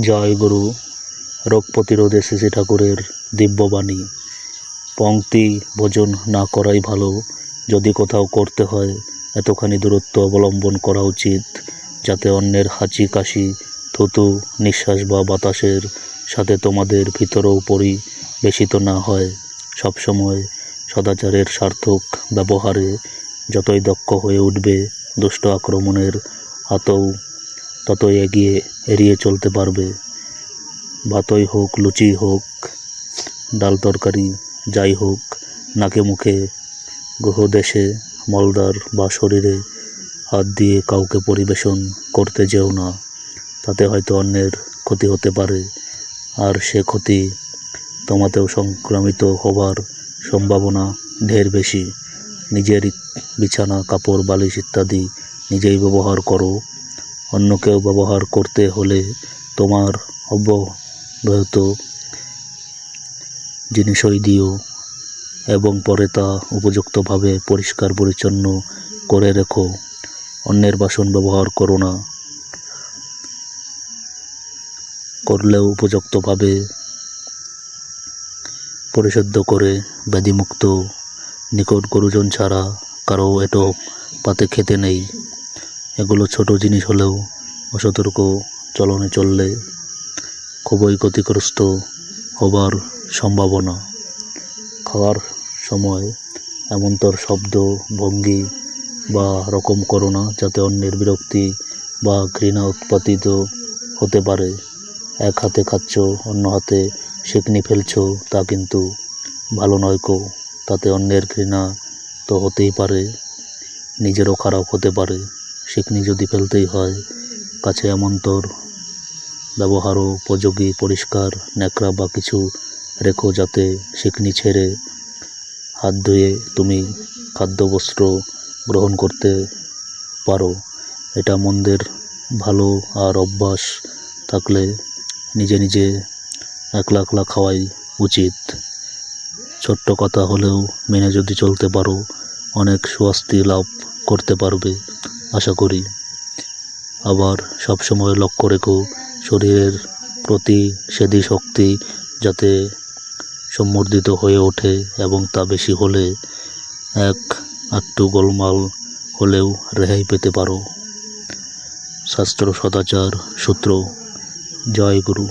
জয় গুরু। রোগ প্রতিরোধে শ্রী ঠাকুরের দিব্যবাণী পংক্তি ভোজন না করাই ভালো। যদি কোথাও করতে হয়, এতখানি দূরত্ব অবলম্বন করা উচিত, যাতে অন্যের হাঁচি, কাশি, থুতু, নিঃশ্বাস বা বাতাসের সাথে তোমাদের ভিতরও উপরই বেশিত না হয়। সবসময় সদাচারের সার্থক ব্যবহারে যতই দক্ষ হয়ে উঠবে, দুষ্ট আক্রমণের হাতও ততই এগিয়ে, এড়িয়ে চলতে পারবে। ভাতই হোক লুচি হোক, ডাল তরকারি, যাই হোক, নাকে মুখে গ্রহদেশে মলদার বা শরীরে হাত দিয়ে কাউকে পরিবেশন করতে যেও না। তাতে হয়তো অন্যের ক্ষতি হতে পারে। আর সে ক্ষতি তোমাতেও সংক্রামিত হবার সম্ভাবনা ঢের বেশি। নিজের বিছানা, কাপড়, বালিশ ইত্যাদি নিজেই ব্যবহার করো। অন্যকেও ব্যবহার করতে হলে তোমার অব্যবহৃত জিনিসই দিও এবং পরে তা উপযুক্তভাবে পরিষ্কার পরিচ্ছন্ন করে রেখো। অন্যের বাসন ব্যবহার করো না। করলেও উপযুক্তভাবে পরিশুদ্ধ করে ব্যাধিমুক্ত নিকট গুরুজন ছাড়া কারও এটো পাতে খেতে নেই। এগুলো ছোট জিনিস হলেও অসতর্ক চলনে চললে খুবই ক্ষতিগ্রস্ত হবার সম্ভাবনা। খাওয়ার সময় এমনতর শব্দ, ভঙ্গি বা রকম করো না, যাতে অন্যের বিরক্তি বা ঘৃণা উৎপাদিত হতে পারে। এক হাতে খাচ্ছ, অন্য হাতে সেকনি ফেলছো, তা কিন্তু ভালো নয় কো। তাতে অন্যের ঘৃণা তো হতেই পারে, নিজেরও খারাপ হতে পারে। সেকনি যদি ফেলতেই হয়, কাছে এমন তোর ব্যবহারও উপযোগী, পরিষ্কার, ন্যাকড়া বা কিছু রেখো যাতে সেকনি ছেড়ে হাত ধুয়ে তুমি খাদ্যবস্ত্র গ্রহণ করতে পারো। এটা মন্দের ভালো আর অভ্যাস থাকলে নিজে নিজে একলা একলা খাওয়াই উচিত। ছোট্ট কথা হলেও মেনে যদি চলতে পারো, অনেক স্বস্তি লাভ করতে পারবে। আশা করি। আবার সবসময় লক্ষ্য রেখো, শরীরের প্রতি সেদি শক্তি যাতে সম্বর্ধিত হয়ে ওঠে এবং তা বেশি হলে এক আটটু গোলমাল হলেও রেহাই পেতে পারো। শাস্ত্র সদাচার সূত্র। জয় গুরু।